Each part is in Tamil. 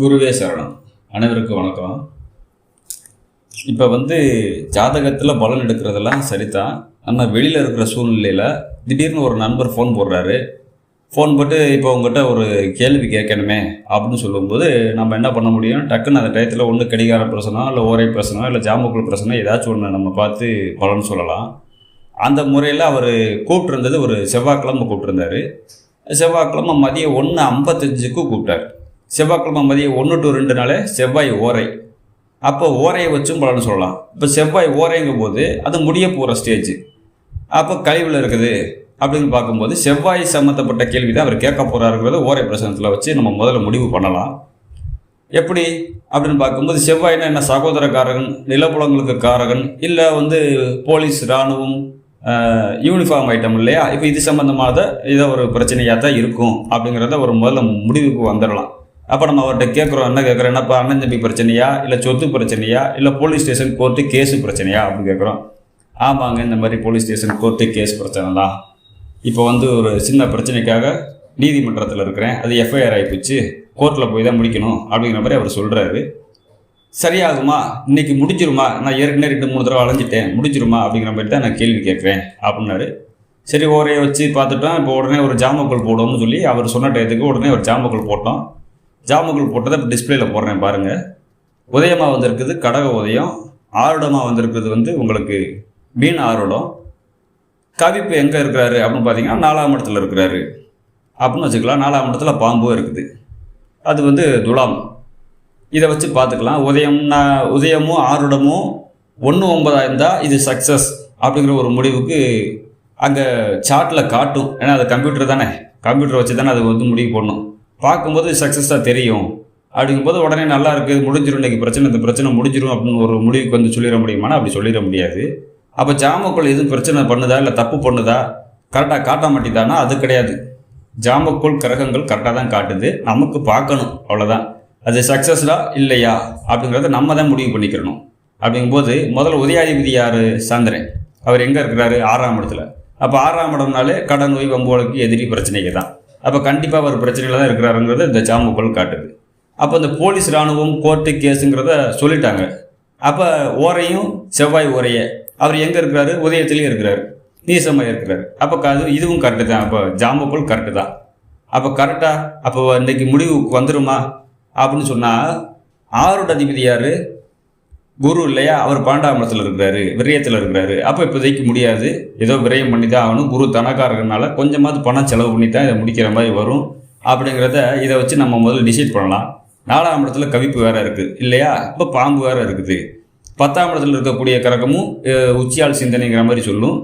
குருவே சரணம். அனைவருக்கும் வணக்கம். இப்போ வந்து ஜாதகத்தில் பலன் எடுக்கிறதெல்லாம் சரிதான் ஆனால் வெளியில் இருக்கிற சூழ்நிலையில் திடீர்னு ஒரு நண்பர் ஃபோன் போடுறாரு. ஃபோன் போட்டு இப்போ உங்ககிட்ட ஒரு கேள்வி கேட்கணுமே அப்படின்னு சொல்லும்போது நம்ம என்ன பண்ண முடியும்? டக்குன்னு அந்த டயத்தில் ஒன்று கடிகார பிரச்சனை இல்லை ஓரை பிரச்சனை இல்லை ஜாமுக்குள் பிரச்சனை ஏதாச்சும் ஒன்று நம்ம பார்த்து பலன் சொல்லலாம். அந்த முறையில் அவர் கூப்பிட்டுருந்தது ஒரு செவ்வாய்க்கிழமை கூப்பிட்டுருந்தாரு. செவ்வாய்க்கிழமை மதியம் ஒன்று ஐம்பத்தஞ்சுக்கு கூப்பிட்டார். செவ்வாய்க்கிழமை மதியம் ஒன்று டு ரெண்டு நாளே செவ்வாய் ஓரை. அப்போ ஓரையை வச்சும் பலன் சொல்லலாம். இப்போ செவ்வாய் ஓரைங்கும் போது அது முடிய போகிற ஸ்டேஜ் அப்போ கழிவில் இருக்குது அப்படின்னு பார்க்கும்போது செவ்வாய் சம்மந்தப்பட்ட கேள்வி தான் அவர் கேட்க போகிறாருங்கிறத ஓரை பிரசனத்தில் வச்சு நம்ம முதல்ல முடிவு பண்ணலாம். எப்படி? அப்படின்னு பார்க்கும்போது செவ்வாய்னா என்ன? சகோதரக்காரகன் நிலப்புலங்களுக்கு காரகன் இல்லை வந்து போலீஸ் இராணுவம் யூனிஃபார்ம் ஐட்டம் இல்லையா? இப்போ இது சம்மந்தமாக இதை ஒரு பிரச்சனையாக தான் இருக்கும் அப்படிங்கிறத ஒரு முதல்ல முடிவுக்கு வந்துடலாம். அப்போ நம்ம அவர்கிட்ட கேட்குறோம் என்ன கேட்குறோம் என்னப்பா அண்ணன் தம்பி பிரச்சனையா? இல்லை சொத்து பிரச்சனையா? இல்லை போலீஸ் ஸ்டேஷன் கோர்ட்டு கேஸு பிரச்சனையா? அப்படின்னு கேட்குறோம் ஆமாங்க இந்த மாதிரி போலீஸ் ஸ்டேஷன் கோர்ட்டு கேஸ் பிரச்சனை தான். இப்போ வந்து ஒரு சின்ன பிரச்சனைக்காக நீதிமன்றத்தில் இருக்கிறேன். அது எஃப்ஐஆர் ஆகிப்போச்சு கோர்ட்டில் போய் தான் முடிக்கணும் அப்படிங்கிற மாதிரி அவர் சொல்கிறாரு சரியாகுமா? இன்னைக்கு முடிஞ்சிருமா? நான் ஏற்கனவே ரெண்டு மூணு தடவை அலைஞ்சிட்டேன். முடிஞ்சிருமா? அப்படிங்கிற மாதிரி தான் நான் கேள்வி கேட்குறேன் அப்படின்னாரு. சரி ஓரையை வச்சு பார்த்துட்டோம். இப்போ உடனே ஒரு ஜாமக்கல் போடுவோம்னு சொல்லி அவர் சொன்ன டயத்துக்கு உடனே ஒரு ஜாமக்கல் போட்டோம். ஜாமுகள் போட்டதை இப்போ டிஸ்பிளேல போடுறேன் பாருங்கள் உதயமாக வந்திருக்குது கடக உதயம். ஆருடமாக வந்திருக்குது வந்து உங்களுக்கு மீன் ஆருடம். கவிப்பு எங்கே இருக்கிறாரு அப்படின்னு பார்த்தீங்கன்னா நாலாம் இடத்துல இருக்கிறாரு. அப்படின்னு வச்சுக்கலாம் நாலாம் இடத்துல பாம்பும் இருக்குது. அது வந்து துலாம். இதை வச்சு பார்த்துக்கலாம். உதயம்னா உதயமும் ஆருடமும் ஒன்று ஒன்பதாக இருந்தால் இது சக்ஸஸ் அப்படிங்கிற ஒரு முடிவுக்கு அங்கே சார்ட்டில் காட்டும். ஏன்னா அது கம்ப்யூட்டர் தானே. கம்ப்யூட்டர் வச்சு தானே அது வந்து முடிவு பண்ணும். பார்க்கும்போது சக்ஸஸாக தெரியும். அப்படிங்கும்போது உடனே நல்லா இருக்குது முடிஞ்சிடும் இன்றைக்கி பிரச்சனை இந்த பிரச்சனை முடிஞ்சிடும் அப்படின்னு ஒரு முடிவுக்கு வந்து சொல்லிட முடியுமானா அப்படி சொல்லிட முடியாது. அப்போ ஜாமக்குள் எதுவும் பிரச்சனை பண்ணுதா இல்லை தப்பு பண்ணுதா கரெக்டாக காட்ட மாட்டேதானா? அது கிடையாது. ஜாமக்குள் கிரகங்கள் கரெக்டாக தான் காட்டுது. நமக்கு பார்க்கணும் அவ்வளோதான் அது சக்ஸஸ்டா இல்லையா? அப்படிங்கிறத நம்ம தான் முடிவு பண்ணிக்கிறணும். அப்படிங்கும்போது முதல்ல உதயாதிபதி யார்? சந்திரன். அவர் எங்கே இருக்கிறாரு? ஆறாம் இடத்துல. அப்போ ஆறாம் இடம்னாலே கடன் நோய் வம்போலுக்கு எதிரி பிரச்சனைக்கு தான். அப்போ கண்டிப்பாக அவர் பிரச்சனையில் தான் இருக்கிறாருங்கிறது இந்த ஜாமுக்கள் காட்டுது. அப்போ இந்த போலீஸ் இராணுவம் கோர்ட்டு கேஸுங்கிறத சொல்லிட்டாங்க. அப்போ ஓரையும் செவ்வாய் ஓரைய அவர் எங்கே இருக்கிறாரு? உதயத்திலையும் இருக்கிறாரு. நீசமாக இருக்கிறாரு. அப்போ அது இதுவும் கரெக்டு தான். அப்போ ஜாமுக்குள் கரெக்டு தான். அப்போ கரெக்டாக அப்போ இன்றைக்கி முடிவுக்கு வந்துருமா? அப்படின்னு சொன்னால் ஆரோட அதிபதி யார்? குரு இல்லையா? அவர் பன்னெண்டாம் இருக்கிறாரு விரயத்தில் இருக்கிறாரு. அப்போ இப்போதைக்கு முடியாது. ஏதோ விரயம் பண்ணி தான் ஆகணும். குரு தனக்காரங்கனால கொஞ்சமாவது பணம் செலவு பண்ணி தான் இதை முடிக்கிற மாதிரி வரும். அப்படிங்கிறத இதை வச்சு நம்ம முதல்ல டிசைட் பண்ணலாம். நாலாம் இடத்துல கவிப்பு வேற இருக்குது இல்லையா? இப்போ பாம்பு வேற இருக்குது. பத்தாம் இடத்துல இருக்கக்கூடிய கரகமும் உச்சியால் சிந்தனைங்கிற மாதிரி சொல்லும்.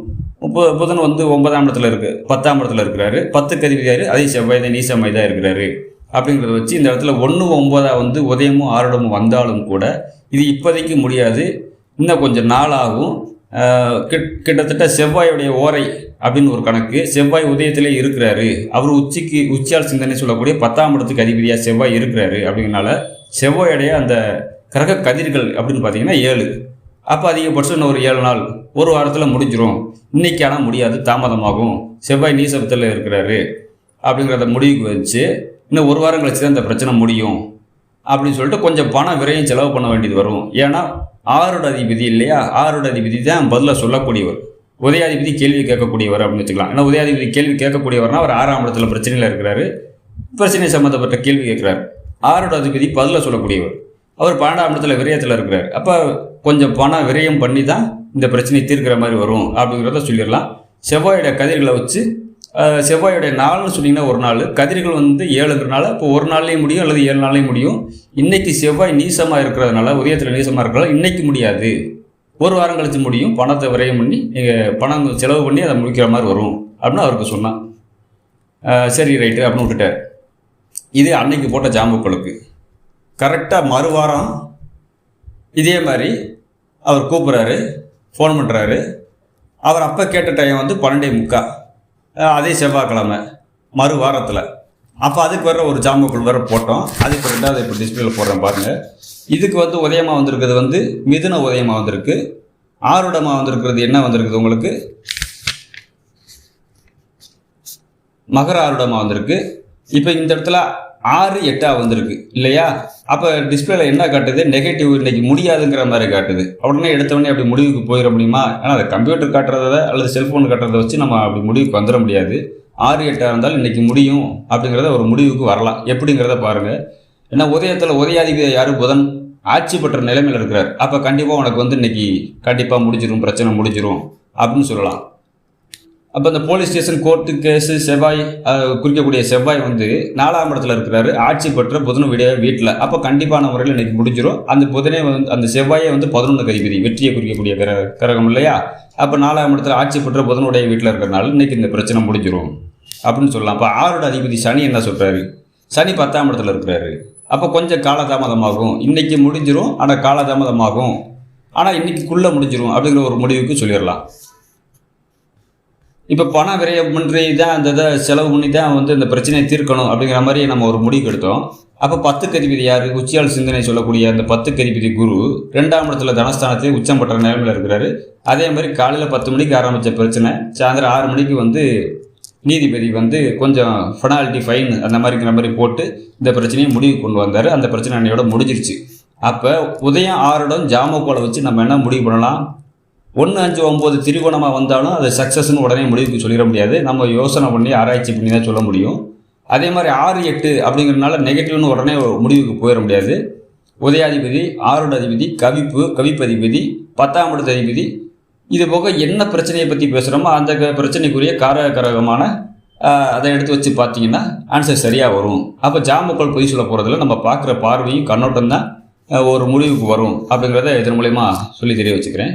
இப்போ புதன் வந்து ஒன்பதாம் இடத்துல இருக்குது பத்தாம் இடத்துல இருக்கிறாரு. பத்து கதிவியாரு அதே செவ்வாய் தான் நீசமாய் தான் இருக்கிறாரு. அப்படிங்கிறத வச்சு இந்த இடத்துல ஒன்று ஒன்பதாக வந்து உதயமும் ஆறுடமும் வந்தாலும் கூட இது இப்போதைக்கு முடியாது. இன்னும் கொஞ்சம் நாளாகும். கிட்- கிட்டத்தட்ட செவ்வாயுடைய ஓரை அப்படின்னு ஒரு கணக்கு. செவ்வாய் உதயத்திலே இருக்கிறாரு. அவர் உச்சிக்கு உச்சியால் சிந்தனை சொல்லக்கூடிய பத்தாம் இடத்துக்கு அதிபதியாக செவ்வாய் இருக்கிறாரு அப்படிங்கிறனால செவ்வாயுடைய அந்த கிரக கதிர்கள் அப்படின்னு பார்த்தீங்கன்னா ஏழு. அப்போ அதிகபட்சம் இன்னும் ஒரு ஏழு நாள் ஒரு வாரத்தில் முடிஞ்சிரும். இன்னைக்கு ஆனால் முடியாது தாமதமாகும். செவ்வாய் நீசபத்தில் இருக்கிறாரு அப்படிங்கிறத முடிவுக்கு வச்சு இன்னும் ஒரு வாரம் கழிச்சு தான் இந்த பிரச்சனை முடியும். அப்படின்னு சொல்லிட்டு கொஞ்சம் பணம் விரையும் செலவு பண்ண வேண்டியது வரும். ஏன்னா ஆறோட அதிபதி இல்லையா? ஆறோட அதிபதி தான் பதிலாக சொல்லக்கூடியவர். உதயாதிபதி கேள்வி கேட்கக்கூடியவர் அப்படின்னு வச்சுக்கலாம். ஏன்னா உதயாதிபதி கேள்வி கேட்கக்கூடியவர்னா அவர் ஆறாம் இடத்துல பிரச்சனையில் இருக்கிறாரு. பிரச்சனை சம்மந்தப்பட்ட கேள்வி கேட்குறாரு. ஆறோட அதிபதி பதில் சொல்லக்கூடியவர். அவர் பன்னெண்டாம் இடத்துல விரயத்தில் இருக்கிறார். அப்போ கொஞ்சம் பணம் விரயம் பண்ணி தான் இந்த பிரச்சனையை தீர்க்கிற மாதிரி வரும் அப்படிங்கிறத சொல்லிடலாம். செவ்வாயோட கதிர்களை வச்சு செவ்வாயோடைய நாள்னு சொன்னீங்கன்னா ஒரு நாள். கதிர்கள் வந்து ஏழுங்கிறனால இப்போ ஒரு நாள்லேயும் முடியும் அல்லது ஏழு நாள்லேயும் முடியும். இன்னைக்கு செவ்வாய் நீசமாக இருக்கிறதுனால உதயத்தில் நீசமாக இருக்கிறதால இன்னைக்கு முடியாது. ஒரு வாரம் கழிச்சு முடியும். பணத்தை விரயம் பண்ணி நீங்கள் பணம் செலவு பண்ணி அதை முடிக்கிற மாதிரி வரும் அப்படின்னு அவருக்கு சொன்னான். சரி ரைட்டு அப்படின்னு விட்டுட்டார். இது அன்னைக்கு போட்ட ஜாம்புக்களுக்கு கரெக்டாக மறுவாரம் இதே மாதிரி அவர் கூப்பிட்றாரு ஃபோன் பண்ணுறாரு அவர் அப்போ கேட்ட டைம் வந்து பன்னெண்டே முக்கா. அதே செவ்வாய்க்கிழமை மறு வாரத்தில். அப்போ அதுக்கு வேறு ஒரு ஜாம்புக்குள் வேறு போட்டோம். அதுக்கு ரெண்டாவது இப்போ டிஸ்பிளேல போடுறேன் பாருங்கள் இதுக்கு வந்து உதயமாக வந்திருக்கிறது வந்து மிதுன உதயமாக வந்திருக்கு. ஆருடமாக வந்திருக்கிறது என்ன வந்திருக்குது உங்களுக்கு? மகர ஆருடமாக வந்திருக்கு. இப்போ இந்த இடத்துல ஆறு எட்டாக வந்திருக்கு. இல்லையா? அப்போ டிஸ்பிளேல என்ன காட்டுது? நெகட்டிவ் இன்னைக்கு முடியாதுங்கிற மாதிரி காட்டுது. உடனே எடுத்தவொடனே அப்படி முடிவுக்கு போயிட முடியுமா? ஏன்னா அது கம்ப்யூட்டர் காட்டுறத அல்லது செல்ஃபோன் காட்டுறத வச்சு நம்ம அப்படி முடிவுக்கு வந்துட முடியாது. ஆறு எட்டாக இருந்தாலும் இன்னைக்கு முடியும் அப்படிங்கிறத ஒரு முடிவுக்கு வரலாம். எப்படிங்கிறத பாருங்கள் ஏன்னா உதயத்தில் உதயாதிபதி யாரு? புதன். ஆட்சி பெற்ற நிலைமையில் இருக்கிறார். அப்போ கண்டிப்பாக உனக்கு வந்து இன்னைக்கு கண்டிப்பாக முடிஞ்சிடும் பிரச்சனை முடிஞ்சிடும் அப்படின்னு சொல்லலாம். அப்போ இந்த போலீஸ் ஸ்டேஷன் கோர்ட்டு கேஸு செவ்வாய் குறிக்கக்கூடிய செவ்வாய் வந்து நாலாம் இடத்துல இருக்கிறாரு. ஆட்சி பெற்ற புதன் விடைய வீட்டில் அப்போ கண்டிப்பான முறையில் இன்னைக்கு முடிஞ்சிரும். அந்த புதனே வந்து அந்த செவ்வாயே வந்து பதினொன்று கதிபதி வெற்றியை குறிக்கக்கூடிய கிர கிரகம் இல்லையா? அப்போ நாலாம் இடத்துல ஆட்சி பெற்ற புதனுடைய வீட்டில் இருக்கிறனால இன்னைக்கு இந்த பிரச்சனை முடிஞ்சிடும் அப்படின்னு சொல்லலாம். அப்போ ஆறோட அதிபதி சனி என்ன சொல்கிறாரு சனி பத்தாம் இடத்துல இருக்கிறாரு. அப்போ கொஞ்சம் காலதாமதமாகும். இன்னைக்கு முடிஞ்சிடும் ஆனால் காலதாமதமாகும். ஆனால் இன்னைக்குள்ளே முடிஞ்சிடும் அப்படிங்கிற ஒரு முடிவுக்கு சொல்லிடலாம். இப்போ பண விரயம் பண்ணி தான் அந்த இதை செலவு பண்ணி தான் வந்து இந்த பிரச்சனையை தீர்க்கணும் அப்படிங்கிற மாதிரி நம்ம ஒரு முடிவு எடுத்தோம். அப்போ பத்து கதிபதி யார்? உச்சியால் சிந்தனை சொல்லக்கூடிய அந்த பத்து கதிபதி குரு ரெண்டாம் இடத்துல தனஸ்தானத்திலே உச்சம் பெற்ற நிலைமையில் இருக்கிறாரு. அதே மாதிரி காலையில் பத்து மணிக்கு ஆரம்பித்த பிரச்சனை சாயந்தரம் ஆறு மணிக்கு வந்து நீதிபதி வந்து கொஞ்சம் ஃபெனால்ட்டி ஃபைன் அந்த மாதிரிங்கிற மாதிரி போட்டு இந்த பிரச்சனையை முடிவு கொண்டு வந்தார். அந்த பிரச்சனை அன்னையோட முடிஞ்சிருச்சு. அப்போ உதயம் ஆறுடன் ஜாமக்கோலை வச்சு நம்ம என்ன முடிவு பண்ணலாம்? ஒன்று அஞ்சு ஒம்பது திரிகோணமாக வந்தாலும் அது சக்ஸஸ்ன்னு உடனே முடிவுக்கு சொல்லிட முடியாது. நம்ம யோசனை பண்ணி ஆராய்ச்சி பண்ணி தான் சொல்ல முடியும். அதே மாதிரி ஆறு எட்டு அப்படிங்கிறனால நெகட்டிவ்னு உடனே ஒரு முடிவுக்கு போயிட முடியாது. உதயாதிபதி ஆரோட அதிபதி கவிப்பு கவிப்பதிபதி பத்தாம் இடத்து அதிபதி இது போக என்ன பிரச்சனையை பற்றி பேசுகிறோமோ அந்த பிரச்சனைக்குரிய காரகரகமான அதை எடுத்து வச்சு பார்த்தீங்கன்னா ஆன்சர் சரியாக வரும். அப்போ ஜாமக்கோள் பொய் சொல்ல போகிறதுல நம்ம பார்க்குற பார்வையும் கண்ணோட்டம் தான் ஒரு முடிவுக்கு வரும் அப்படிங்கிறத இதன் மூலயமா சொல்லி தெரிய வச்சுக்கிறேன்.